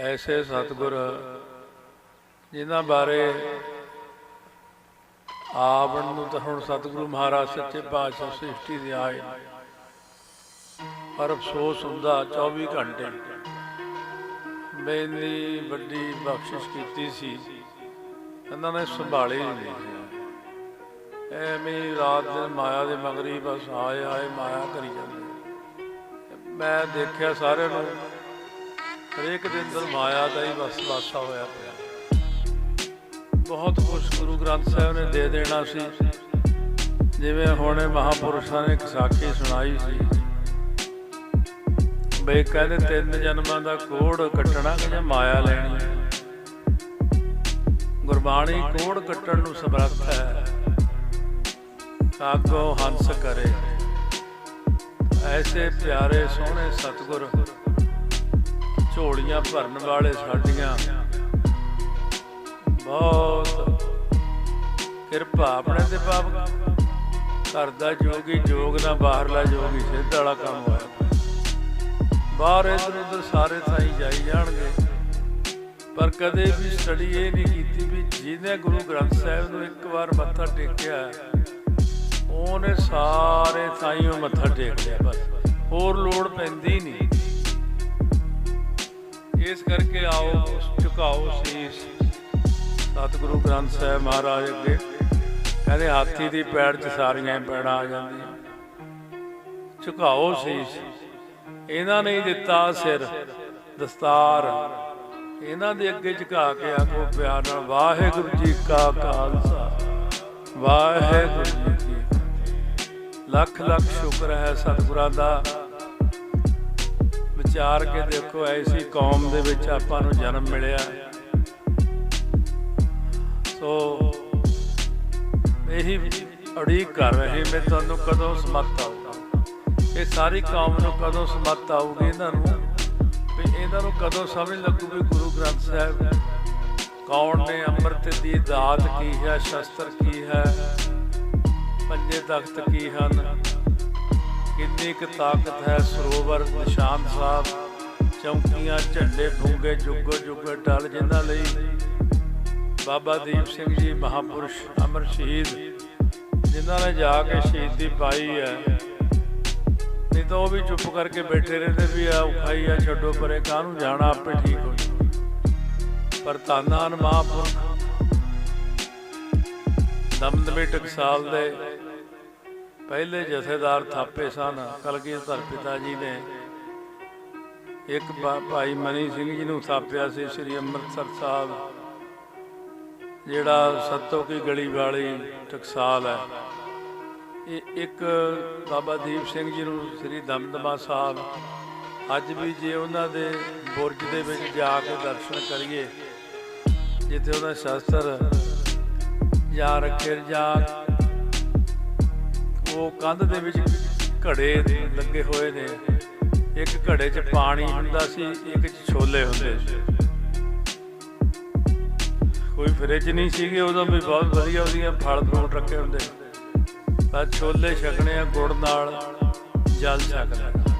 ਐਸੇ ਸਤਿਗੁਰ ਜਿਨ੍ਹਾਂ ਬਾਰੇ ਆਵਣ ਨੂੰ ਤਾਂ ਹੁਣ ਸਤਿਗੁਰੂ ਮਹਾਰਾਜ ਸੱਚੇ ਪਾਤਸ਼ਾਹ ਸ੍ਰਿਸ਼ਟੀ ਦੇ ਆਏ। ਪਰ ਅਫਸੋਸ ਹੁੰਦਾ 24 ਘੰਟੇ ਬੇਨੀ ਵੱਡੀ ਬਖਸ਼ਿਸ਼ ਕੀਤੀ ਸੀ, ਇਹਨਾਂ ਨੇ ਸੰਭਾਲੇ ਹੀ ਨਹੀਂ ਐਵੇਂ ਰਾਤ ਦਿਨ ਮਾਇਆ ਦੇ ਮਗਰੀ ਬਸ ਆਏ ਆਏ ਮਾਇਆ ਕਰੀ ਜਾਂਦੇ। ਮੈਂ ਦੇਖਿਆ ਸਾਰਿਆਂ ਨੂੰ ਹਰੇਕ ਦੇ ਅੰਦਰ ਮਾਇਆ ਦਾ ਹੀ ਬਸ ਵਾਸਾ ਹੋਇਆ ਪਿਆ। ਬਹੁਤ ਕੁਝ ਗੁਰੂ ਗ੍ਰੰਥ ਸਾਹਿਬ ਨੇ ਦੇ ਦੇਣਾ ਸੀ। ਜਿਵੇਂ ਹੁਣੇ ਮਹਾਪੁਰਸ਼ਾਂ ਨੇ ਇੱਕ ਸਾਖੀ ਸੁਣਾਈ ਸੀ। ਬਈ ਕਹਿੰਦੇ ਤਿੰਨ ਜਨਮਾਂ ਦਾ ਕੋੜ ਕੱਟਣਾ ਕਿ ਮਾਇਆ ਲੈਣੀ ਗੁਰਬਾਣੀ ਕੋੜ ਕੱਟਣ ਨੂੰ ਸਮਰੱਥ ਹੈ। ਸਾਗੋ ਹੰਸ ਕਰੇ। ਐਸੇ ਪਿਆਰੇ ਸੋਹਣੇ ਸਤਿਗੁਰ ਝੋਲੀਆਂ ਭਰਨ ਵਾਲੇ ਸਾਡੀਆਂ। ਬਹੁਤ ਕਿਰਪਾ ਆਪਣੇ ਤੇ ਪਾਪ ਘਰ ਦਾ ਜੋਗੀ ਜੋਗ, ਨਾ ਬਾਹਰਲਾ ਜੋਗੀ ਸਿੱਧ ਵਾਲਾ ਕੰਮ ਹੋਇਆ। ਬਾਹਰ ਇਧਰ ਉਧਰ ਸਾਰੇ ਥਾਈ ਜਾਈ ਜਾਣਗੇ। ਪਰ ਕਦੇ ਵੀ ਸਟੱਡੀ ਇਹ ਨਹੀਂ ਕੀਤੀ ਵੀ ਜਿਹਨੇ ਗੁਰੂ ਗ੍ਰੰਥ ਸਾਹਿਬ ਨੂੰ ਇੱਕ ਵਾਰ ਮੱਥਾ ਟੇਕਿਆ, ਉਹਨੇ ਸਾਰੇ ਥਾਈਓ ਮੱਥਾ ਟੇਕ ਲਿਆ ਬਸ। ਹੋਰ ਲੋੜ ਪੈਂਦੀ ਨਹੀਂ। ਇਸ ਕਰਕੇ ਆਓ, ਝੁਕਾਓ ਸੀਸ। ਸਤਿਗੁਰੂ ਗ੍ਰੰਥ ਸਾਹਿਬ ਮਹਾਰਾਜ ਅੱਗੇ। ਕਹਿੰਦੇ ਹਾਥੀ ਦੀ ਪੈੜ 'ਚ ਸਾਰੀਆਂ ਹੀ ਪੈੜਾਂ ਆ ਜਾਂਦੀਆਂ। ਝੁਕਾਓ ਸੀਸ। ਇਹਨਾਂ ਨੇ ਦਿੱਤਾ ਸਿਰ, ਦਸਤਾਰ। ਇਹਨਾਂ ਦੇ ਅੱਗੇ ਝੁਕਾ ਕੇ ਆਖੋ, ਪਿਆਰ ਨਾਲ ਵਾਹਿਗੁਰੂ ਜੀ ਕਾ ਖਾਲਸਾ। ਵਾਹਿਗੁਰੂ ਜੀ ਲੱਖ ਲੱਖ ਸ਼ੁਕਰ ਹੈ ਸਤਿਗੁਰਾਂ ਦਾ। ਚਾਰ ਕੇ ਦੇਖੋ, ਐਸੀ ਕੌਮ ਦੇ ਵਿੱਚ ਆਪਾਂ ਨੂੰ ਜਨਮ ਮਿਲਿਆ। ਸੋ, ਇਹੀ ਉਡੀਕ ਕਰ ਰਹੇ, ਮੈਂ ਤੁਹਾਨੂੰ ਕਦੋਂ ਸਮੱਤ ਆਊਗਾ? ਇਹ ਸਾਰੀ ਕੌਮ ਨੂੰ ਕਦੋਂ ਸਮੱਤ ਆਊਗੀ ਇਹਨਾਂ ਨੂੰ? ਵੀ ਇਹਨਾਂ ਨੂੰ ਕਦੋਂ ਸਮਝ ਲੱਗੂਗੀ ਗੁਰੂ ਗ੍ਰੰਥ ਸਾਹਿਬ? ਕੌਣ ਨੇ ਅੰਮ੍ਰਿਤ ਦੀ ਦਾਤ ਕੀ ਹੈ, ਸ਼ਸਤਰ ਕੀ ਹੈ? ਪੰਜੇ ਤਖਤ ਕੀ ਹਨ? ਕਿੰਨੀ ਕੁ ਤਾਕਤ ਹੈ ਸਰੋਵਰ, ਨਿਸ਼ਾਨ ਸਾਹਿਬ, ਚੌਂਕੀਆਂ, ਝੰਡੇ ਫੂੰਗੇ ਜੁਗੋ ਜੁਗੋ ਟਲ ਜਿਨ੍ਹਾਂ ਲਈ ਬਾਬਾ ਦੀਪ ਸਿੰਘ ਜੀ ਮਹਾਪੁਰਸ਼ ਅਮਰ ਸ਼ਹੀਦ, ਜਿਨ੍ਹਾਂ ਨੇ ਜਾ ਕੇ ਸ਼ਹੀਦੀ ਪਾਈ ਹੈ ਨਹੀਂ ਤਾਂ ਉਹ ਵੀ ਚੁੱਪ ਕਰਕੇ ਬੈਠੇ ਰਹਿੰਦੇ ਵੀ ਆ ਉਖਾਈ ਆ, ਛੱਡੋ ਪਰੇ, ਕਾਹਨੂੰ ਜਾਣਾ, ਆਪੇ ਠੀਕ ਹੋ ਜਾਊ। ਪਰ ਤਾਨਾਨ ਮਹਾਪੁਰਖ ਦਮਦਮੇ ਟਕਸਾਲ ਦੇ ਪਹਿਲੇ ਜਥੇਦਾਰ ਥਾਪੇ ਸਨ, ਕਲਗੀਧਰ ਪਿਤਾ ਜੀ ਨੇ। ਇੱਕ ਭਾਈ ਮਨੀ ਸਿੰਘ ਜੀ ਨੂੰ ਥਾਪਿਆ ਸੀ, ਸ੍ਰੀ ਅੰਮ੍ਰਿਤਸਰ ਸਾਹਿਬ, ਜਿਹੜਾ ਸੱਤੋ ਕੀ ਗਲੀ ਵਾਲੀ ਟਕਸਾਲ ਹੈ। ਇਹ ਇੱਕ ਬਾਬਾ ਦੀਪ ਸਿੰਘ ਜੀ ਨੂੰ ਸ੍ਰੀ ਦਮਦਮਾ ਸਾਹਿਬ, ਅੱਜ ਵੀ ਜੇ ਉਹਨਾਂ ਦੇ ਬੁਰਜ ਦੇ ਵਿੱਚ ਜਾ ਕੇ ਦਰਸ਼ਨ ਕਰੀਏ, ਜਿੱਥੇ ਉਹਨਾਂ ਸ਼ਸਤਰ ਜਾਂ ਰੱਖੇ, ਜਾਂ ਉਹ ਕੰਧ ਦੇ ਵਿੱਚ ਘੜੇ ਲੱਗੇ ਹੋਏ ਨੇ। ਇੱਕ ਘੜੇ 'ਚ ਪਾਣੀ ਹੁੰਦਾ ਸੀ, ਇੱਕ 'ਚ ਛੋਲੇ ਹੁੰਦੇ ਸੀ। ਕੋਈ ਫਰਿੱਜ ਨਹੀਂ ਸੀਗੇ ਉਦੋਂ ਵੀ ਬਹੁਤ ਵਧੀਆ ਵਧੀਆ ਫਲ ਫਰੂਟ ਰੱਖੇ ਹੁੰਦੇ ਪਰ ਛੋਲੇ ਛਕਣੇ ਆ ਗੁੜ ਨਾਲ ਜਲ ਛਕ ਲੈਣਾ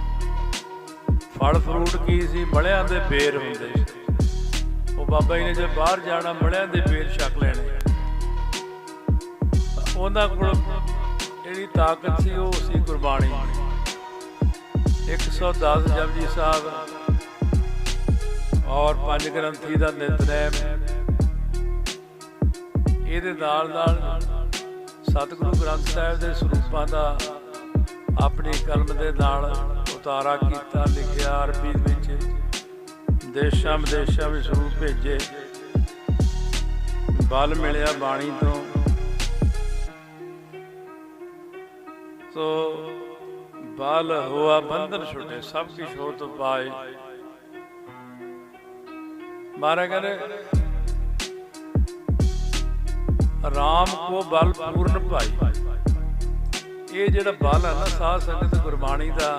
ਫਲ ਫਰੂਟ ਕੀ ਸੀ? ਮੜਿਆਂ ਦੇ ਬੇਰ ਹੁੰਦੇ ਸੀ। ਉਹ ਬਾਬਾ ਜੀ ਨੇ ਜੇ ਬਾਹਰ ਜਾਣਾ ਮੜਿਆਂ ਦੇ ਬੇਰ ਛਕ ਲੈਣੇ ਉਹਨਾਂ ਕੋਲ ਜਿਹੜੀ ਤਾਕਤ ਸੀ ਉਹ ਸੀ ਗੁਰਬਾਣੀ। 110 ਜਪਜੀ ਸਾਹਿਬ ਔਰ ਪੰਜ ਗ੍ਰੰਥੀ ਦਾ ਨਿਤਨੇਮ। ਇਹਦੇ ਨਾਲ ਨਾਲ ਸਤਿਗੁਰੂ ਗ੍ਰੰਥ ਸਾਹਿਬ ਦੇ ਸਰੂਪਾਂ ਦਾ ਆਪਣੀ ਕਲਮ ਦੇ ਨਾਲ ਉਤਾਰਾ ਕੀਤਾ, ਲਿਖਿਆ, ਅਰਬੀ ਵਿੱਚ ਦੇਸ਼ਾਂ ਵਿਦੇਸ਼ਾਂ ਵਿੱਚ ਸਰੂਪ ਭੇਜੇ। ਬਲ ਮਿਲਿਆ ਬਾਣੀ ਤੋਂ। ਸੋ ਬਲ ਹੋਆ ਬੰਧਨ ਛੁੱਟੇ, ਸਭ ਕੀ ਛੋਟ ਪਾਏ। ਮਾਰਾ ਕਹਿੰਦੇ, ਰਾਮ ਕੋ ਬਲ ਪੂਰਨ ਭਾਈ। ਇਹ ਜਿਹੜਾ ਬਲ ਹੈ ਨਾ, ਸਾਧ ਸੰਗਤ ਗੁਰਬਾਣੀ ਦਾ,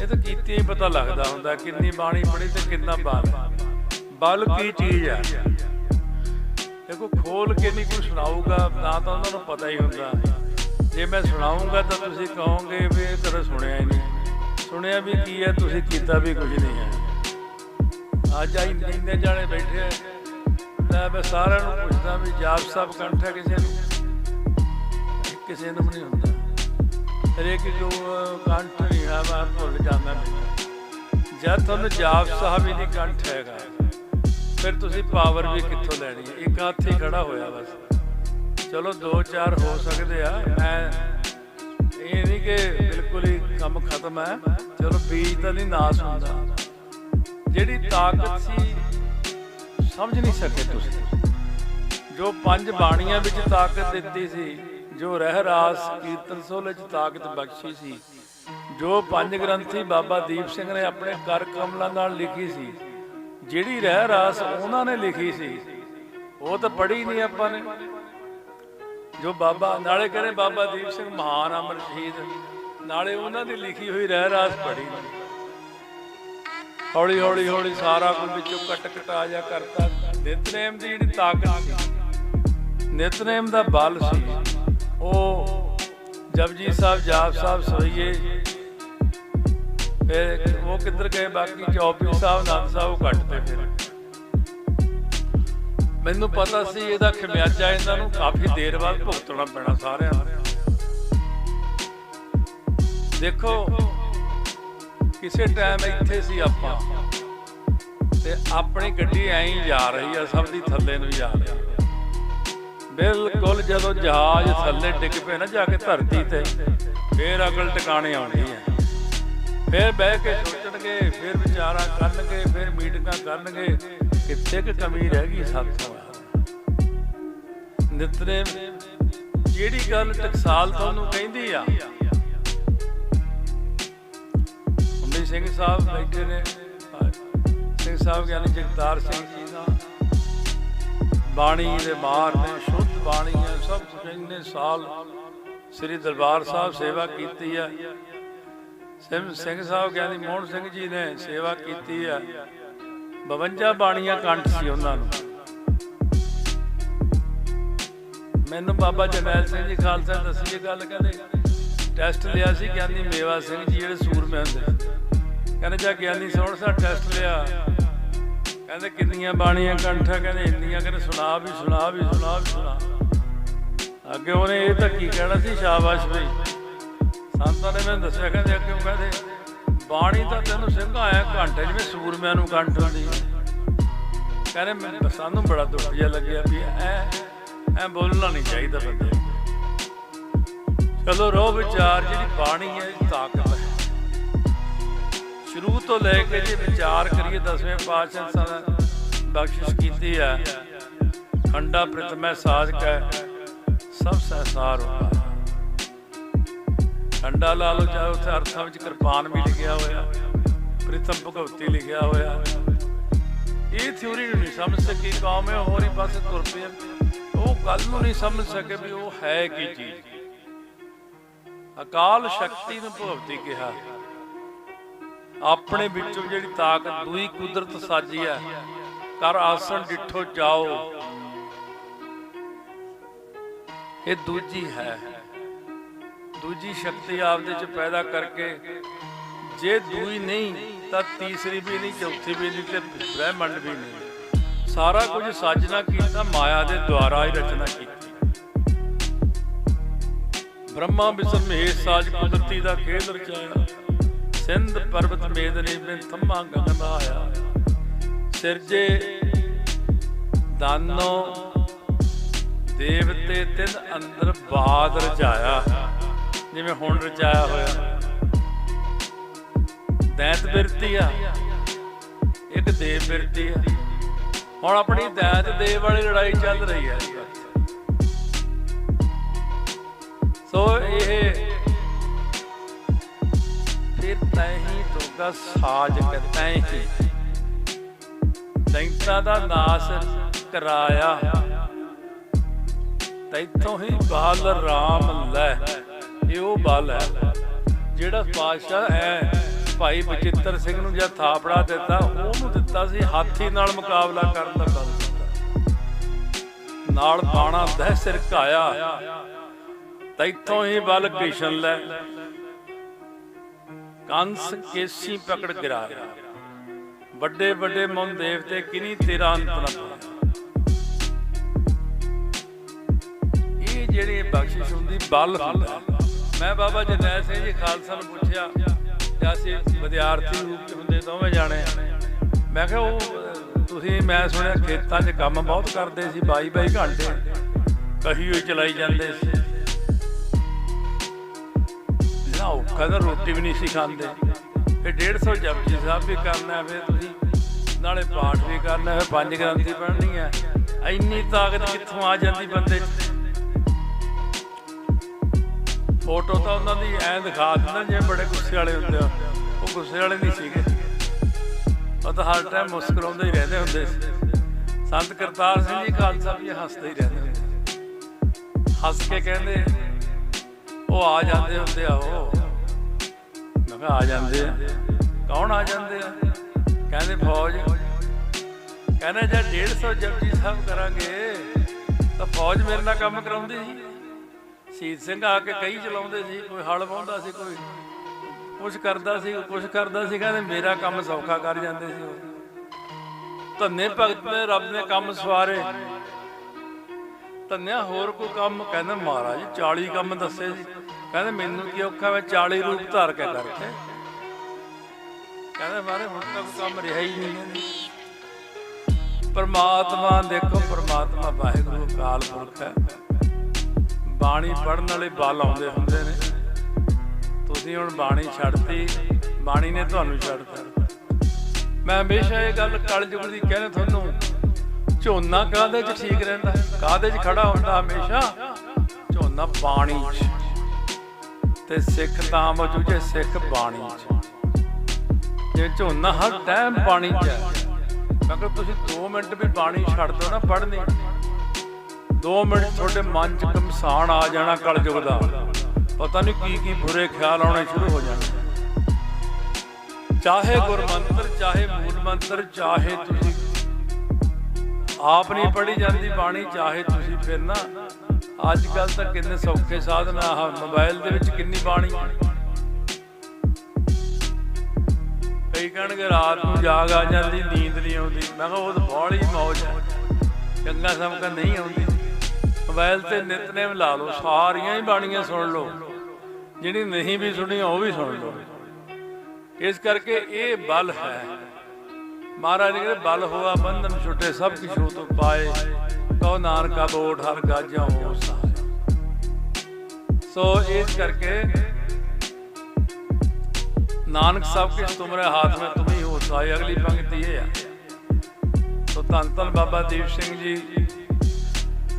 ਇਹ ਤਾਂ ਕੀਤੇ ਹੀ ਪਤਾ ਲੱਗਦਾ ਹੁੰਦਾ, ਕਿੰਨੀ ਬਾਣੀ ਪੜੀ ਤੇ ਕਿੰਨਾ ਬਲ। ਬਲ ਕੀ ਚੀਜ਼ ਹੈ ਦੇਖੋ, ਖੋਲ ਕੇ ਨਹੀਂ ਕੋਈ ਸੁਣਾਊਗਾ, ਨਾ ਤਾਂ ਉਹਨਾਂ ਨੂੰ ਪਤਾ ਹੀ ਹੁੰਦਾ। ਜੇ ਮੈਂ ਸੁਣਾਉਂਗਾ ਤਾਂ ਤੁਸੀਂ ਕਹੋਗੇ ਵੀ ਇਹ ਕਦੇ ਸੁਣਿਆ ਹੀ ਨਹੀਂ। ਸੁਣਿਆ ਵੀ ਕੀ ਹੈ, ਤੁਸੀਂ ਕੀਤਾ ਵੀ ਕੁਝ ਨਹੀਂ ਹੈ। ਅੱਜ ਆਈ ਇੰਨੇ ਜਾਣੇ ਬੈਠੇ ਆ। ਲੈ ਮੈਂ ਸਾਰਿਆਂ ਨੂੰ ਪੁੱਛਦਾ ਵੀ ਜਾਪ ਸਾਹਿਬ ਕੰਠ ਹੈ ਕਿਸੇ ਨੂੰ? ਕਿਸੇ ਨੂੰ ਵੀ ਨਹੀਂ ਹੁੰਦਾ। ਹਰੇਕ ਜੋ ਕੰਠ ਨਹੀਂ ਹੈ, ਮੈਂ ਭੁੱਲ ਜਾਂਦਾ ਜਦ ਤੁਹਾਨੂੰ ਜਾਪ ਸਾਹਿਬ ਹੀ ਨਹੀਂ ਕੰਠ ਹੈਗਾ, ਫਿਰ ਤੁਸੀਂ ਪਾਵਰ ਵੀ ਕਿੱਥੋਂ ਲੈਣੀ ਹੈ? ਇੱਕ ਹੱਥ ਹੀ ਖੜਾ ਹੋਇਆ ਬਸ। ਚਲੋ ਦੋ ਚਾਰ ਹੋ ਸਕਦੇ ਆ। ਮੈਂ ਇਹ ਨਹੀਂ ਕਿ ਬਿਲਕੁਲ ਹੀ ਕੰਮ ਖਤਮ ਹੈ। ਚਲੋ ਬੀਜ ਤਾਂ ਨਹੀਂ ਨਾਸ ਹੁੰਦਾ। ਜਿਹੜੀ ਤਾਕਤ ਸੀ, ਸਮਝ ਨਹੀਂ ਸਕੇ ਤੁਸੀਂ। ਜੋ ਪੰਜ ਬਾਣੀਆਂ ਵਿੱਚ ਤਾਕਤ ਦਿੱਤੀ ਸੀ, ਜੋ ਰਹਿ ਰਾਸ ਕੀਰਤਨ ਸੋਲੇ ਚ ਤਾਕਤ ਬਖਸ਼ੀ ਸੀ, ਜੋ ਪੰਜ ਗ੍ਰੰਥੀ ਬਾਬਾ ਦੀਪ ਸਿੰਘ ਨੇ ਆਪਣੇ ਕਰ ਕਮਲਾਂ ਨਾਲ ਲਿਖੀ ਸੀ, ਜਿਹੜੀ ਰਹਿ ਰਾਸ ਉਹਨਾਂ ਨੇ ਲਿਖੀ ਸੀ, ਉਹ ਤਾਂ ਪੜ੍ਹੀ ਨਹੀਂ ਆਪਾਂ ਨੇ। ਜੋ ਬਾਬਾ, ਨਾਲੇ ਕਹਿੰਦੇ ਬਾਬਾ ਦੀਪ ਸਿੰਘ ਮਹਾਨ ਅਮਰ ਸ਼ਹੀਦ। ਨਾਲੇ ਉਹਨਾਂ ਦੀ ਲਿਖੀ ਹੋਈ ਰਹਿ ਰਾਸ ਪੜ੍ਹੀ ਹੌਲੀ ਹੌਲੀ ਹੌਲੀ ਸਾਰਾ ਕੁਝ ਵਿੱਚੋਂ ਕੱਟ ਕਟਾ ਜਾ ਕਰਤਾ। ਨਿਤਨੇਮ ਦੀ ਜਿਹੜੀ ਤਾਕਤ ਸੀ, ਨਿਤਨੇਮ ਦਾ ਬਲ ਸੀ, ਉਹ ਜਪਜੀ ਸਾਹਿਬ, ਜਾਪ ਸਾਹਿਬ ਸੋਈਏ। ਫਿਰ ਉਹ ਕਿੱਧਰ ਗਏ? ਬਾਕੀ ਚੌਪੀ ਸਾਹਿਬ ਆਨੰਦ ਸਾਹਿਬ ਉਹ ਕੱਟਦੇ ਫਿਰ। ਮੈਨੂੰ ਪਤਾ ਸੀ ਇਹਦਾ ਖਮਿਆਜਾ ਇਹਨਾਂ ਨੂੰ ਕਾਫੀ ਦੇਰ ਬਾਅਦ ਭੁਗਤਣਾ ਪੈਣਾ ਸਾਰਿਆਂ ਨੂੰ। ਦੇਖੋ, ਕਿਸੇ ਟਾਈਮ ਇੱਥੇ ਸੀ ਆਪਾਂ ਤੇ ਆਪਣੀ ਗੱਡੀ ਐਂ ਜਾ ਰਹੀ ਆ, ਸਭ ਦੀ ਥੱਲੇ ਨੂੰ ਜਾ ਰਹੀ ਬਿਲਕੁਲ ਜਦੋਂ ਜਹਾਜ਼ ਥੱਲੇ ਡਿੱਗ ਪਏ ਨਾ ਜਾ ਕੇ ਧਰਤੀ ਤੇ, ਫੇਰ ਅਗਲ ਟਿਕਾਣੇ ਆਉਣੀ ਹੈ ਫੇਰ ਬਹਿ ਕੇ ਸੋਚਣਗੇ, ਫੇਰ ਵਿਚਾਰਾ ਕਰਨਗੇ, ਫੇਰ ਮੀਟਿੰਗਾਂ ਕਰਨਗੇ। ਕਿੱਥੇ ਕਿ ਕਮੀ ਰਹਿ ਗਈ ਸਾਥੋਂ ਨਿਤਨੇ ਜਿਹੜੀ ਗੱਲ ਟਕਸਾਲ ਤੁਹਾਨੂੰ ਕਹਿੰਦੀ ਆ। ਹੁੰਦੀ ਸਿੰਘ ਸਾਹਿਬ ਬੈਠੇ ਨੇ। ਸਿੰਘ ਸਾਹਿਬ ਗਿਆਨੀ ਜਗਤਾਰ ਸਿੰਘ ਜੀ ਦਾ। ਬਾਣੀ ਦੇ ਮਾਰ ਨੇ, ਸ਼ੁੱਧ ਬਾਣੀ ਹੈ, ਸਭ ਕੁਝ ਇੰਨੇ ਸਾਲ ਸ੍ਰੀ ਦਰਬਾਰ ਸਾਹਿਬ ਸੇਵਾ ਕੀਤੀ ਹੈ ਸਿੰਘ ਸਿੰਘ ਸਾਹਿਬ ਗਿਆਨੀ ਮੋਹਨ ਸਿੰਘ ਜੀ ਨੇ ਸੇਵਾ ਕੀਤੀ ਹੈ 52 ਬਾਣੀਆਂ ਕੰਠ ਸੀ ਉਹਨਾਂ ਨੂੰ। ਮੈਨੂੰ ਬਾਬਾ ਜਰਨੈਲ ਸਿੰਘ ਜੀ ਖਾਲਸਾ ਦੱਸੀ ਇਹ ਗੱਲ, ਕਹਿੰਦੇ ਟੈਸਟ ਲਿਆ ਸੀ ਗਿਆਨੀ ਮੇਵਾ ਸਿੰਘ ਜੀ, ਜਿਹੜੇ ਸੂਰਮੇ ਹੁੰਦੇ। ਕਹਿੰਦੇ ਜਾ ਗਿਆਨੀ ਸੋਹਣ ਸਾ ਟੈਸਟ ਲਿਆ, ਕਹਿੰਦੇ ਕਿੰਨੀਆਂ ਬਾਣੀਆਂ ਕੰਠਾ, ਕਹਿੰਦੇ ਇੰਨੀਆਂ, ਕਹਿੰਦੇ ਸੁਣਾ ਵੀ ਸੁਣਾ ਵੀ ਸੁਣਾ ਵੀ, ਸੁਣਾ। ਅੱਗੇ ਉਹਨੇ ਇਹ ਤਾਂ ਕੀ ਕਹਿਣਾ ਸੀ, ਸ਼ਾਬਾਸ਼ ਬਈ। ਸੰਤਾਂ ਨੇ ਮੈਨੂੰ ਦੱਸਿਆ, ਕਹਿੰਦੇ ਅੱਗੇ ਉਹ ਕਹਿੰਦੇ ਬਾਣੀ ਤਾਂ ਤੈਨੂੰ ਸਿੰਘ ਘੰਟੇ ਜਿਵੇਂ ਸੂਰਮਿਆਂ ਨੂੰ ਕੰਠ ਹੁੰਦੀ ਕਹਿੰਦੇ ਮੈਂ ਸਾਨੂੰ ਬੜਾ ਦੁੱਖ ਜਿਹਾ ਲੱਗਿਆ ਵੀ ਐ ਐ ਬੋਲਣਾ ਨਹੀਂ ਚਾਹੀਦਾ ਬੰਦੇ ਚਲੋ ਰੋ ਵਿਚਾਰ ਜਿਹੜੀ ਬਾਣੀ ਹੈ ਤਾਕਤ ਹੈ। ਸ਼ੁਰੂ ਤੋਂ ਲੈ ਕੇ ਜੇ ਵਿਚਾਰ ਕਰੀਏ, ਦਸਵੇਂ ਪਾਤਸ਼ਾਹ ਸਾਹਿਬ ਬਖਸ਼ਿਸ਼ ਕੀਤੀ ਹੈ। ਖੰਡਾ ਪ੍ਰਤਮੈ ਸਾਜ ਕੈ, ਸਭ ਸਹਿਸਾਰ ਹੋਗਾ ਖੰਡਾ ਲਾ ਲਓ, ਚਾਹੇ ਉੱਥੇ ਅਰਥਾਂ ਵਿੱਚ ਕਿਰਪਾਨ ਵੀ ਲਿਖਿਆ ਹੋਇਆ, ਪ੍ਰਿਤਮ ਭਗਵਤੀ ਲਿਖਿਆ ਹੋਇਆ। ਇਹ ਥਿਉਰੀ ਨੂੰ ਨਹੀਂ ਸਮਝ ਸਕੀ, ਕੌਮ ਹੈ ਹੋਰ ਹੀ ਪਾਸੇ ਤੁਰ ਪਈ ਉਹ ਗੱਲ ਨੂੰ ਨਹੀਂ ਸਮਝ ਸਕੇ ਵੀ ਉਹ ਹੈ ਕੀ ਚੀਜ਼। ਅਕਾਲ ਸ਼ਕਤੀ ਨੂੰ ਭਗਵਤੀ ਕਿਹਾ। ਆਪਣੇ ਵਿੱਚੋਂ ਜਿਹੜੀ ਤਾਕਤ, ਦੂਈ ਕੁਦਰਤ ਸਾਜੀ ਹੈ, ਕਰ ਆਸਣ ਡਿੱਠੋ ਜਾਓ। ਇਹ ਦੂਜੀ ਹੈ। ਦੂਜੀ ਸ਼ਕਤੀ ਆਪਦੇ ਚ ਪੈਦਾ ਕਰਕੇ ਜੇ ਦੂਈ ਨਹੀਂ, ਤਾਂ ਤੀਸਰੀ ਵੀ ਨਹੀਂ, ਚੌਥੀ ਵੀ ਨਹੀਂ ਤੇ ਬ੍ਰਹਿਮੰਡ ਵੀ ਨਹੀਂ। ਸਾਰਾ ਕੁਝ ਸਾਜਣਾ ਕੀਤਾ, ਮਾਇਆ ਦੇ ਦੁਆਰਾ ਹੀ ਰਚਨਾ ਕੀਤੀ। ਬ੍ਰਹਮਾ ਵਿਸ਼ਨ ਮਹੇਸ਼ ਸਾਜ ਕੁਦਰਤੀ ਦਾ ਖੇਲ ਰਚਾਇਆ। ਸਿੰਧ ਪਰਬਤ ਮੇਦਨੀ ਬਿਨ ਥੰਮਾ ਗਗਨ ਆਇਆ ਸਿਰਜੇ ਦਾਨੋ, ਦੇਵਤੇ ਤਿੰਨ ਅੰਦਰ ਬਾਦ ਰਚਾਇਆ। ਜਿਵੇਂ ਹੁਣ ਰਚਾਇਆ ਹੋਇਆ। ਦੈਤ ਬਿਰਤੀ ਆ, ਇੱਕ ਦੇਵ ਬਿਰਤੀ ਆ। ਹੁਣ ਆਪਣੀ ਦੈਤ ਦੇਵ ਵਾਲੀ ਲੜਾਈ ਚੱਲ ਰਹੀ ਹੈ ਇਸ ਸੋ ਇਹ ਫਿਰ ਤੈਹੀ ਤੋਗਾ ਸਾਜ ਕੇ ਤੈਹੀ ਦੈਂਤਾਂ ਦਾ ਨਾਸ ਕਰਾਇਆ। ਤੈਥੋਂ ਹੀ ਬਲ ਰਾਮ ਲੈ ਜਿਹੜਾ ਪਾਤਸ਼ਾਹ ਹੈ ਭਾਈ ਬਚਿੱਤਰ ਸਿੰਘ ਨੂੰ ਜਦ ਥਾਪੜਾ ਦਿੱਤਾ, ਉਹਨੂੰ ਦਿੱਤਾ ਸੀ ਹਾਥੀ ਨਾਲ ਮੁਕਾਬਲਾ ਕਰਨ ਦਾ ਬਲ ਨਾਲ ਬਾਣਾ ਦਹਿ ਸਿਰ ਘਾਇਆ, ਤੈਥੋਂ ਹੀ ਬਲ ਕ੍ਰਿਸ਼ਨ ਲੈ। ਕੰਸ ਕੇਸੀ ਪਕੜ ਗਿਰਾਇਆ। ਵੱਡੇ ਵੱਡੇ ਮਨ ਦੇਵਤੇ ਕਿਨੀ ਤੇਰਾ ਅੰਤ ਨਾ ਪਾਇਆ। ਇਹ ਜਿਹੜੀ ਬਖਸ਼ਿਸ਼ ਹੁੰਦੀ, ਬਲ ਹੁੰਦਾ। ਮੈਂ ਬਾਬਾ ਜਰਨੈਲ ਸਿੰਘ ਜੀ ਖਾਲਸਾ ਨੂੰ ਪੁੱਛਿਆ ਕਿ ਅਸੀਂ ਵਿਦਿਆਰਥੀ ਹੁੰਦੇ ਦੋਵੇਂ ਜਾਣੇ ਮੈਂ ਕਿਹਾ ਉਹ, ਤੁਸੀਂ, ਮੈਂ ਸੁਣਿਆ ਖੇਤਾਂ 'ਚ ਕੰਮ ਬਹੁਤ ਕਰਦੇ ਸੀ 22 22 ਘੰਟੇ ਕਹੀ ਹੋਈ ਚਲਾਈ ਜਾਂਦੇ ਸੀ। ਨਾ ਉਹ ਕਹਿੰਦਾ ਰੋਟੀ ਵੀ ਨਹੀਂ ਸੀ ਖਾਂਦੇ। ਫਿਰ 150 ਜਪਜੀ ਸਾਹਿਬ ਵੀ ਕਰਨਾ, ਫਿਰ ਤੁਸੀਂ ਨਾਲੇ ਪਾਠ ਵੀ ਕਰਨਾ, ਫਿਰ ਪੰਜ ਗ੍ਰੰਥੀ ਪੜ੍ਹਨੀ ਹੈ ਇੰਨੀ ਤਾਕਤ ਕਿੱਥੋਂ ਆ ਜਾਂਦੀ ਬੰਦੇ 'ਚ? ਫੋਟੋ ਤਾਂ ਉਹਨਾਂ ਦੀ ਐਂ ਦਿਖਾ ਦਿੰਦਾ ਜਿਵੇਂ ਬੜੇ ਗੁੱਸੇ ਵਾਲੇ ਹੁੰਦੇ ਆ। ਉਹ ਗੁੱਸੇ ਵਾਲੇ ਨਹੀਂ ਸੀਗੇ। ਉਹ ਤਾਂ ਹਰ ਟਾਈਮ ਮੁਸਕਰਾਉਂਦੇ ਹੀ ਰਹਿੰਦੇ ਹੁੰਦੇ ਸੀ। ਸੰਤ ਕਰਤਾਰ ਸਿੰਘ ਜੀ ਖਾਲਸਾ ਵੀ ਹੱਸਦੇ ਹੀ ਰਹਿੰਦੇ ਹੁੰਦੇ ਹੱਸ ਕੇ ਕਹਿੰਦੇ, ਉਹ ਆ ਜਾਂਦੇ ਹੁੰਦੇ ਆ, ਉਹ। ਮੈਂ ਕਿਹਾ, ਆ ਜਾਂਦੇ ਆ। ਕੌਣ ਆ ਜਾਂਦੇ ਆ? ਕਹਿੰਦੇ, ਫੌਜ। ਕਹਿੰਦੇ, ਜੇ 150 ਜਪਜੀ ਸਾਹਿਬ ਕਰਾਂਗੇ, ਤਾਂ ਫੌਜ ਮੇਰੇ ਨਾਲ ਕੰਮ ਕਰਾਉਂਦੀ ਸੀ। ਸ਼ਹੀਦ ਸਿੰਘ ਆ ਕੇ ਕਈ ਚਲਾਉਂਦੇ ਸੀ, ਕੋਈ ਹਲ ਵਾਹੁੰਦਾ ਸੀ, ਕੋਈ ਕੁਛ ਕਰਦਾ ਸੀ, ਕੁਛ ਕਰਦਾ ਸੀ ਕਹਿੰਦੇ ਮੇਰਾ ਕੰਮ ਸੌਖਾ ਕਰ ਜਾਂਦੇ ਸੀ ਉਹ। ਧੰਨੇ ਭਗਤ ਨੇ, ਰੱਬ ਨੇ ਕੰਮ ਸਵਾਰੇ। ਧੰਨਿਆ ਹੋਰ ਕੋਈ ਕੰਮ? ਕਹਿੰਦਾ ਮਹਾਰਾਜ 40 ਕੰਮ ਦੱਸੇ ਸੀ। ਕਹਿੰਦੇ ਮੈਨੂੰ ਕੀ ਔਖਾ, ਮੈਂ 40 ਰੂਪ ਧਾਰ ਕੇ ਕਰਕੇ ਕਹਿੰਦੇ ਮਾਰੇ, ਹੁਣ ਤੱਕ ਕੰਮ ਰਿਹਾ ਹੀ ਨਹੀਂ ਪਰਮਾਤਮਾ ਦੇਖੋ, ਪਰਮਾਤਮਾ ਵਾਹਿਗੁਰੂ, ਅਕਾਲ ਪੁਰਖ ਹੈ। ਬਾਣੀ ਪੜਨ ਵਾਲੇ ਬਲ ਆਉਂਦੇ ਹੁੰਦੇ ਨੇ। ਤੁਸੀਂ ਹੁਣ ਬਾਣੀ ਛੱਡਤੀ, ਬਾਣੀ ਨੇ ਤੁਹਾਨੂੰ ਛੱਡਤਾ। ਮੈਂ ਹਮੇਸ਼ਾ ਇਹ ਗੱਲ ਕਲਯੁਗ ਦੀ ਕਹਿੰਦਾ ਤੁਹਾਨੂੰ, ਝੋਨਾ ਕਾਹਦੇ 'ਚ ਠੀਕ ਰਹਿੰਦਾ? ਕਾਹਦੇ 'ਚ ਖੜਾ ਹੁੰਦਾ ਹਮੇਸ਼ਾ? ਝੋਨਾ ਬਾਣੀ 'ਚ। ਤੇ ਸਿੱਖ ਤਾਂ ਮਜੂ ਸਿੱਖ ਬਾਣੀ 'ਚ। ਜੇ ਝੋਨਾ ਹਰ ਟਾਈਮ ਬਾਣੀ 'ਚ ਹੈ ਮਗਰ ਤੁਸੀਂ 2 ਮਿੰਟ ਵੀ ਬਾਣੀ ਛੱਡ ਦਿਓ ਨਾ, ਪੜ੍ਹਨੀ। 2 ਮਿੰਟ ਤੁਹਾਡੇ ਮਨ 'ਚ ਕਮਸਾਨ ਆ ਜਾਣਾ ਕਲਯੁਗ ਦਾ। ਪਤਾ ਨਹੀਂ ਕੀ ਕੀ ਬੁਰੇ ਖਿਆਲ ਆਉਣੇ ਸ਼ੁਰੂ ਹੋ ਜਾਣੇ। ਚਾਹੇ ਗੁਰਮੰਤਰ, ਚਾਹੇ ਮੂਲ ਮੰਤਰ ਚਾਹੇ ਤੁਸੀਂ। ਆਪ ਨਹੀਂ ਪੜੀ ਜਾਂਦੀ ਬਾਣੀ, ਚਾਹੇ ਤੁਸੀਂ ਫਿਰ ਨਾ। ਅੱਜ ਕੱਲ ਤਾਂ ਕਿੰਨੇ ਸੌਖੇ ਸਾਧਨ ਆ, ਆਹ ਮੋਬਾਈਲ ਦੇ ਵਿੱਚ ਕਿੰਨੀ ਬਾਣੀ। ਕਈ ਕਹਿਣਗੇ ਰਾਤ ਨੂੰ ਜਾਗ ਆ ਜਾਂਦੀ, ਨੀਂਦ ਨਹੀਂ ਆਉਂਦੀ। ਮੈਂ ਕਿਹਾ ਉਹ ਤਾਂ ਬੜੀ ਮੌਜ ਹੈ ਚੰਗਾ ਸਮਕਾ ਨਹੀਂ ਆਉਂਦੀ। ਮੋਬਾਈਲ ਤੇ ਨਿਤਨੇਮ ਲਾ ਲਓ, ਸਾਰੀਆਂ ਹੀ ਬਾਣੀਆਂ ਸੁਣ ਲਓ। ਜਿਹੜੀ ਨਹੀਂ ਵੀ ਸੁਣੀ, ਉਹ ਵੀ ਸੁਣ ਲਓ। ਇਸ ਕਰਕੇ ਇਹ ਬਲ ਹੈ। ਮਹਾਰਾਜ ਨੇ ਕਹਿੰਦੇ ਬਲ ਹੋਆ ਬੰਧਨ ਛੁੱਟੇ, ਸਭ ਕਿਛੂ ਤੋਂ ਪਾਏ। ਕਉ ਨਾਨਕਾ ਬੋਠ ਹਰ ਗਾਜਾਂ ਹੋ ਸਾਇ ਸੋ ਇਸ ਕਰਕੇ ਨਾਨਕ ਸਭ ਕਿਛ ਤੁਮਰੇ ਹਾਥ ਮੇ ਤੁਮ ਹੋ ਸਾਇ ਅਗਲੀ ਪੰਕਤੀ ਇਹ ਆ। ਸੋ ਧੰਨ ਧੰਨ ਬਾਬਾ ਦੀਪ ਸਿੰਘ ਜੀ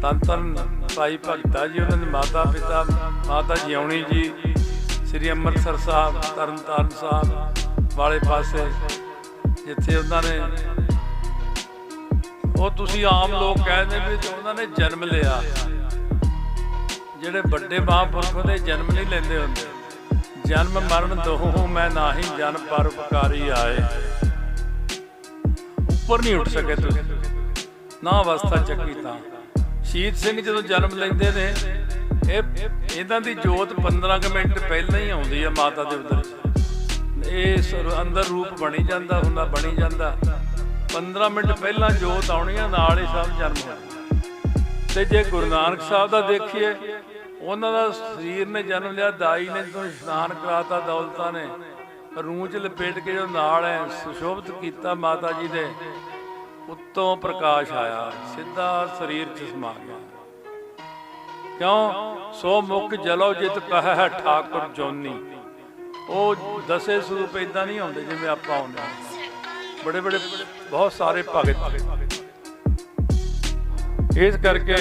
ਧੰਨ ਧੰਨ ਭਾਈ ਭਗਤਾ ਜੀ, ਉਹਨਾਂ ਦੇ ਮਾਤਾ ਪਿਤਾ, ਮਾਤਾ ਜਿਉਣੀ ਜੀ, ਸ੍ਰੀ ਅੰਮ੍ਰਿਤਸਰ ਸਾਹਿਬ, ਤਰਨਤਾਰਨ ਸਾਹਿਬ, ਵਾਲੇ ਪਾਸੇ, ਜਿੱਥੇ ਉਹਨਾਂ ਨੇ ਉਹ ਤੁਸੀਂ ਆਮ ਲੋਕ ਕਹਿੰਦੇ ਵੀ ਉਹਨਾਂ ਨੇ ਜਨਮ ਲਿਆ। ਜਿਹੜੇ ਵੱਡੇ ਮਹਾਂਪੁਰਖਾਂ ਦੇ ਜਨਮ ਨਹੀਂ ਲੈਂਦੇ ਹੁੰਦੇ। ਜਨਮ ਮਰਨ ਦੋਹੋਂ ਮੈਂ ਨਾਹੀ, ਜਨ ਪਰ ਆਏ। ਉੱਪਰ ਨਹੀਂ ਉੱਠ ਸਕੇ ਤੁਸੀਂ। ਨਾ ਅਵਸਥਾ ਚੱਕੀ ਤਾਂ। ਸ਼ਹੀਦ ਸਿੰਘ ਜਦੋਂ ਜਨਮ ਲੈਂਦੇ ਨੇ, ਇਹ ਇਹਨਾਂ ਦੀ ਜੋਤ 15 ਕੁ ਮਿੰਟ ਪਹਿਲਾਂ ਹੀ ਆਉਂਦੀ ਹੈ ਮਾਤਾ ਦੇ ਉਦਰ ਇਹ ਅੰਦਰ ਰੂਪ ਬਣੀ ਜਾਂਦਾ, ਹੁੰਦਾ ਬਣੀ ਜਾਂਦਾ। 15 ਮਿੰਟ ਪਹਿਲਾਂ ਜੋਤ ਆਉਣੀ ਆ, ਨਾਲ ਹੀ ਸਭ ਜਨਮ ਹੋਣਾ ਤੇ ਜੇ ਗੁਰੂ ਨਾਨਕ ਸਾਹਿਬ ਦਾ ਦੇਖੀਏ, ਉਹਨਾਂ ਦਾ ਸਰੀਰ ਨੇ ਜਨਮ ਲਿਆ, ਦਾਈ ਨੇ ਜਦੋਂ ਇਸ਼ਨਾਨ ਕਰਾਤਾ, ਦੌਲਤਾਂ ਨੇ ਰੂਹ ਚ ਲਪੇਟ ਕੇ ਜੋ ਨਾਲ ਹੈ ਸੁਸ਼ੋਭਿਤ ਕੀਤਾ ਮਾਤਾ ਜੀ ਦੇ ਉੱਤੋਂ ਪ੍ਰਕਾਸ਼ ਆਇਆ, ਸਿੱਧਾ ਸਰੀਰ ਚ ਸਮਾ ਗਿਆ ਕਿਉਂ? ਸੋ ਮੁਖ ਜਲੋ ਜਿਤ ਕਹੈ ਠਾਕੁਰ ਜੋਨੀ। ਉਹ ਦਸੇ ਸਰੂਪ ਇਦਾਂ ਨਹੀਂ ਆਉਂਦੇ ਜਿਵੇਂ ਆਪਾਂ ਆਉਂਦੇ ਬੜੇ ਬੜੇ, ਬਹੁਤ ਸਾਰੇ ਭਗਤ। ਇਸ ਕਰਕੇ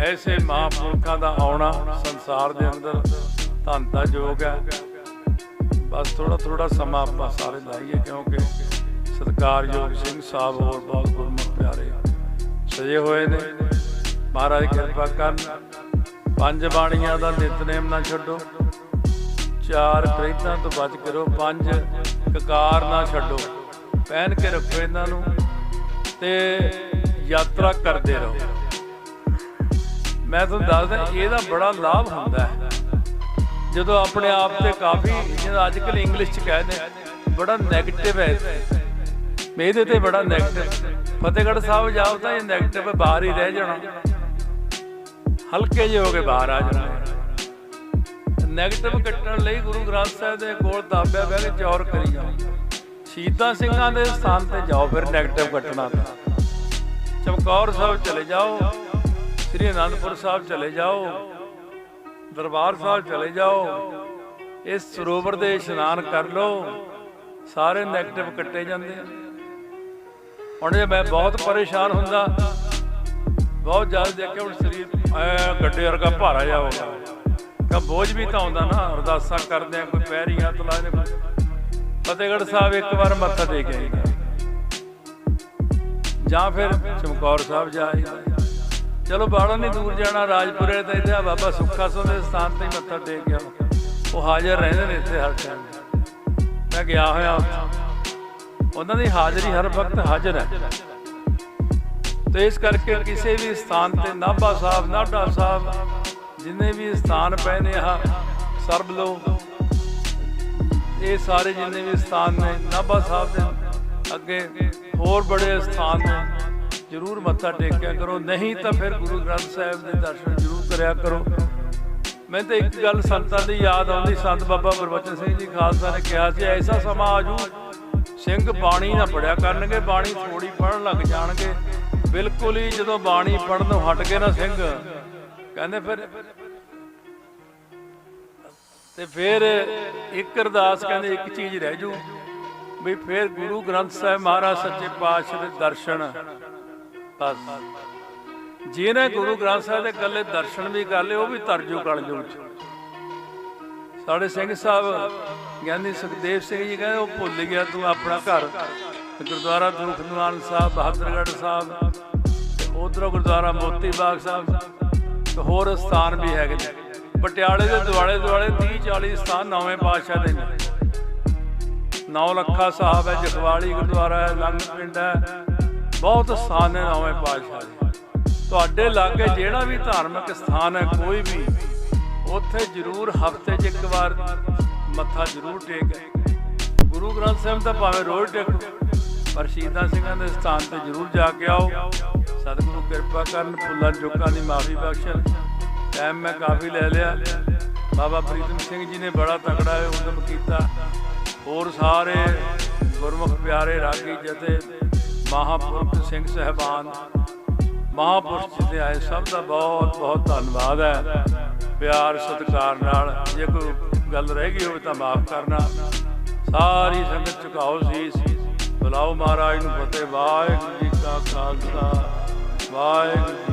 ਐਸੇ ਮਹਾਂਪੁਰਖਾਂ ਦਾ ਆਉਣਾ ਸੰਸਾਰ ਦੇ ਅੰਦਰ ਧੰਨ ਦਾ ਹੈ। ਬਸ ਥੋੜਾ ਥੋੜਾ ਸਮਾਂ ਆਪਾਂ ਸਾਰੇ ਲਾਈਏ ਕਿਉਂਕਿ ਸਤਿਕਾਰਯੋਗ ਸਿੰਘ ਸਾਹਿਬ ਹੋਰ ਬਹੁਤ ਗੁਰਮੁਖ ਪਿਆਰੇ। ਸਜੇ ਹੋਏ ਨੇ। ਮਹਾਰਾਜ ਕਿਰਪਾ ਕਰਨ। ਪੰਜ ਬਾਣੀਆਂ ਦਾ ਨਿਤਨੇਮ ਨਾ ਛੱਡੋ। ਚਾਰ ਪ੍ਰੇਤਾਂ ਤੋਂ ਬਚ ਕਰੋ ਪੰਜ ਕਕਾਰ ਨਾ ਛੱਡੋ। ਪਹਿਨ ਕੇ ਰੱਖੋ ਇਹਨਾਂ ਨੂੰ ਤੇ ਯਾਤਰਾ ਕਰਦੇ ਰਹੋ। ਮੈਂ ਤੁਹਾਨੂੰ ਦੱਸਦਾ, ਇਹਦਾ ਬੜਾ ਲਾਭ ਹੁੰਦਾ ਹੈ। ਜਦੋਂ ਆਪਣੇ ਆਪ ਤੇ ਕਾਫੀ ਜਿਹੜਾ ਅੱਜ ਕੱਲ ਇੰਗਲਿਸ਼ ਚ ਕਹਿੰਦੇ ਬੜਾ 네ਗੇਟਿਵ ਹੈ ਇਹਦੇ ਤੇ ਬੜਾ ਨੈਗੇਟਿਵ ਫਤਿਹਗੜ੍ਹ ਸਾਹਿਬ ਜਾਓ ਤਾਂ ਇਹ ਨੈਗੇਟਿਵ ਬਾਹਰ ਹੀ ਰਹਿ ਜਾਣਾ। ਹਲਕੇ ਜਿਹੇ ਹੋ ਕੇ ਬਾਹਰ ਆ ਜਾਣਾ। ਨੈਗੇਟਿਵ ਕੱਟਣ ਲਈ ਗੁਰੂ ਗ੍ਰੰਥ ਸਾਹਿਬ ਦੇ ਕੋਲ ਦਾਬਿਆ ਬਹਿ ਕੇ ਚੌਰ ਕਰੀ ਜਾਓ। ਸ਼ਹੀਦਾਂ ਸਿੰਘਾਂ ਦੇ ਸਥਾਨ ਤੇ ਜਾਓ, ਫਿਰ ਨੈਗੇਟਿਵ ਕੱਟਣਾ ਚਮਕੌਰ ਸਾਹਿਬ ਚਲੇ ਜਾਓ, ਸ੍ਰੀ ਅਨੰਦਪੁਰ ਸਾਹਿਬ ਚਲੇ ਜਾਓ, ਦਰਬਾਰ ਸਾਹਿਬ ਚਲੇ ਜਾਓ, ਇਸ ਸਰੋਵਰ ਦੇ ਇਸ਼ਨਾਨ ਕਰ ਲਓ, ਸਾਰੇ ਨੈਗੇਟਿਵ ਕੱਟੇ ਜਾਂਦੇ ਆ। ਹੁਣ ਜੇ ਮੈਂ ਬਹੁਤ ਪਰੇਸ਼ਾਨ ਹੁੰਦਾ, ਬਹੁਤ ਜ਼ਿਆਦਾ ਦੇਖਿਆ ਹੁਣ ਸਰੀਰ ਐ ਗੱਡੇ ਵਰਗਾ ਭਾਰਾ ਜਾ ਹੋ ਗਿਆ। ਕਾ ਬੋਝ ਵੀ ਤਾਂ ਆਉਂਦਾ ਨਾ, ਅਰਦਾਸਾਂ ਕਰਦੇ ਆ, ਕੋਈ ਪੈਰੀ ਹੱਥ ਲਾਏ ਨੇ ਫਤਿਹਗੜ੍ਹ ਸਾਹਿਬ ਇੱਕ ਵਾਰ ਮੱਥਾ ਟੇਕ ਆਏ ਜਾਂ ਫਿਰ ਚਮਕੌਰ ਸਾਹਿਬ ਜਾਈਦਾ ਚਲੋ ਬਾਹਲਾ ਨਹੀਂ ਦੂਰ ਜਾਣਾ, ਰਾਜਪੁਰੇ ਤੇ ਇੱਥੇ ਬਾਬਾ ਸੁੱਖਾ ਸਿੰਘ ਦੇ ਸਥਾਨ ਤੇ ਮੱਥਾ ਟੇਕ ਗਿਆ ਉਹ ਹਾਜ਼ਰ ਰਹਿੰਦੇ ਨੇ ਇੱਥੇ ਹਰ ਟਾਈਮ ਮੈਂ ਗਿਆ ਹੋਇਆ। ਉਹਨਾਂ ਦੀ ਹਾਜ਼ਰੀ ਹਰ ਵਕਤ ਹਾਜ਼ਰ ਹੈ। ਤੇ ਇਸ ਕਰਕੇ ਕਿਸੇ ਵੀ ਸਥਾਨ ਤੇ ਨਾਭਾ ਸਾਹਿਬ ਨਾਢਾ ਸਾਹਿਬ, ਜਿੰਨੇ ਵੀ ਸਥਾਨ ਪਏ ਨੇ ਆ ਸਰਬ ਲੋਕ, ਇਹ ਸਾਰੇ ਜਿੰਨੇ ਵੀ ਸਥਾਨ ਨੇ, ਨਾਭਾ ਸਾਹਿਬ ਦੇ ਅੱਗੇ ਹੋਰ ਬੜੇ ਸਥਾਨ ਨੇ, ਜਰੂਰ ਮੱਥਾ ਟੇਕਿਆ ਕਰੋ। ਨਹੀਂ ਤਾਂ ਫਿਰ ਗੁਰੂ ਗ੍ਰੰਥ ਸਾਹਿਬ ਦੇ ਦਰਸ਼ਨ ਜਰੂਰ ਕਰਿਆ ਕਰੋ। ਮੈਂ ਤਾਂ ਇੱਕ ਗੱਲ ਸੰਤਾਂ ਦੀ ਯਾਦ ਆਉਂਦੀ, ਸੰਤ ਬਾਬਾ ਗੁਰਬਚਨ ਸਿੰਘ ਜੀ ਖਾਲਸਾ ਨੇ ਕਿਹਾ ਸੀ, ਐਸਾ ਸਮਾਂ ਆਜੂ ਸਿੰਘ ਬਾਣੀ ਨਾ ਪੜਿਆ ਕਰਨਗੇ, ਬਾਣੀ ਥੋੜੀ ਪੜਨ ਲੱਗ ਜਾਣਗੇ। ਬਿਲਕੁਲ ਹੀ ਜਦੋਂ ਬਾਣੀ ਪੜਨ ਤੋਂ ਹਟ ਗਏ ਨਾ ਸਿੰਘ, ਕਹਿੰਦੇ ਫਿਰ ਤੇ ਫਿਰ ਇੱਕ ਅਰਦਾਸ ਕਹਿੰਦੇ ਇੱਕ ਚੀਜ਼ ਰਹਿ ਜੂ, ਵੀ ਫਿਰ ਗੁਰੂ ਗ੍ਰੰਥ ਸਾਹਿਬ ਮਹਾਰਾਜ ਸੱਚੇ ਪਾਤਸ਼ਾਹ ਦੇ ਦਰਸ਼ਨ। ਬਸ। ਜਿਹਨੇ ਗੁਰੂ ਗ੍ਰੰਥ ਸਾਹਿਬ ਦੇ ਕੱਲੇ ਦਰਸ਼ਨ ਵੀ ਕਰ ਲਏ, ਉਹ ਵੀ ਤਰਜੂ ਕਲਯੁਗ ਚ ਸਾਡੇ ਸਿੰਘ ਸਾਹਿਬ ਗਿਆਨੀ ਸੁਖਦੇਵ ਸਿੰਘ ਜੀ ਕਹਿੰਦੇ, ਉਹ ਭੁੱਲ ਗਿਆ ਤੂੰ ਆਪਣਾ ਘਰ। ਤੇ ਗੁਰਦੁਆਰਾ ਦੁਖਨਿਵਾਰਨ ਸਾਹਿਬ, ਬਹਾਦਰਗੜ੍ਹ ਸਾਹਿਬ ਤੇ ਗੁਰਦੁਆਰਾ ਮੋਤੀ ਬਾਗ ਸਾਹਿਬ, ਤੇ ਹੋਰ ਸਥਾਨ ਵੀ ਹੈਗੇ ਨੇ। ਪਟਿਆਲੇ ਦੇ ਦੁਆਲੇ ਦੁਆਲੇ 30 40 ਸਥਾਨ ਨੌਵੇਂ ਪਾਤਸ਼ਾਹ ਦੇ ਨੇ। ਨੌ ਲੱਖਾ ਸਾਹਿਬ ਹੈ ਜਗਵਾਲੀ ਗੁਰਦੁਆਰਾ ਹੈ ਲੰਗ ਪਿੰਡ ਹੈ। ਬਹੁਤ ਸਥਾਨ ਨੇ ਨੌਵੇਂ ਪਾਤਸ਼ਾਹ ਦੇ। ਤੁਹਾਡੇ ਲਾਗੇ ਜਿਹੜਾ ਵੀ ਧਾਰਮਿਕ ਸਥਾਨ ਹੈ, ਕੋਈ ਵੀ, ਉੱਥੇ ਜ਼ਰੂਰ ਹਫ਼ਤੇ 'ਚ ਇੱਕ ਵਾਰ ਮੱਥਾ ਜ਼ਰੂਰ ਟੇਕ। ਗੁਰੂ ਗ੍ਰੰਥ ਸਾਹਿਬ ਦਾ ਭਾਵੇਂ ਰੋਜ਼ ਟੇਕੋ, ਪਰ ਸ਼ਹੀਦਾਂ ਸਿੰਘਾਂ ਦੇ ਸਥਾਨ ਤੇ ਜ਼ਰੂਰ ਜਾ ਕੇ ਆਓ। ਸਤਿਗੁਰੂ ਕਿਰਪਾ ਕਰਨ, ਫੁੱਲਾਂ ਚੁੱਕਾਂ ਦੀ ਮਾਫੀ ਬਖਸ਼ਣ। ਟਾਈਮ ਮੈਂ ਕਾਫੀ ਲੈ ਲਿਆ। ਬਾਬਾ ਪ੍ਰੀਤਮ ਸਿੰਘ ਜੀ ਨੇ ਬੜਾ ਤਕੜਾ ਉਦਮ ਕੀਤਾ। ਹੋਰ ਸਾਰੇ ਗੁਰਮੁਖ ਪਿਆਰੇ ਰਾਗੀ ਜਥੇ, ਮਹਾਪੁਰਖ ਸਿੰਘ ਸਹਿਬਾਨ ਮਹਾਪੁਰਸ਼ ਜੀ ਆਏ, ਸਭ ਦਾ ਬਹੁਤ ਬਹੁਤ ਧੰਨਵਾਦ ਹੈ। ਪਿਆਰ, ਸਤਿਕਾਰ ਨਾਲ ਜੇ ਕੋਈ ਗੱਲ ਰਹਿ ਗਈ ਹੋਵੇ ਤਾਂ ਮਾਫ ਕਰਨਾ। ਸਾਰੀ ਸੰਗਤ ਝੁਕਾਓ ਸੀਸ। ਬੁਲਾਓ ਮਹਾਰਾਜ ਨੂੰ ਫਤਿਹ। ਵਾਹਿਗੁਰੂ ਜੀ ਕਾ ਖਾਲਸਾ। ਵਾਹਿਗੁਰੂ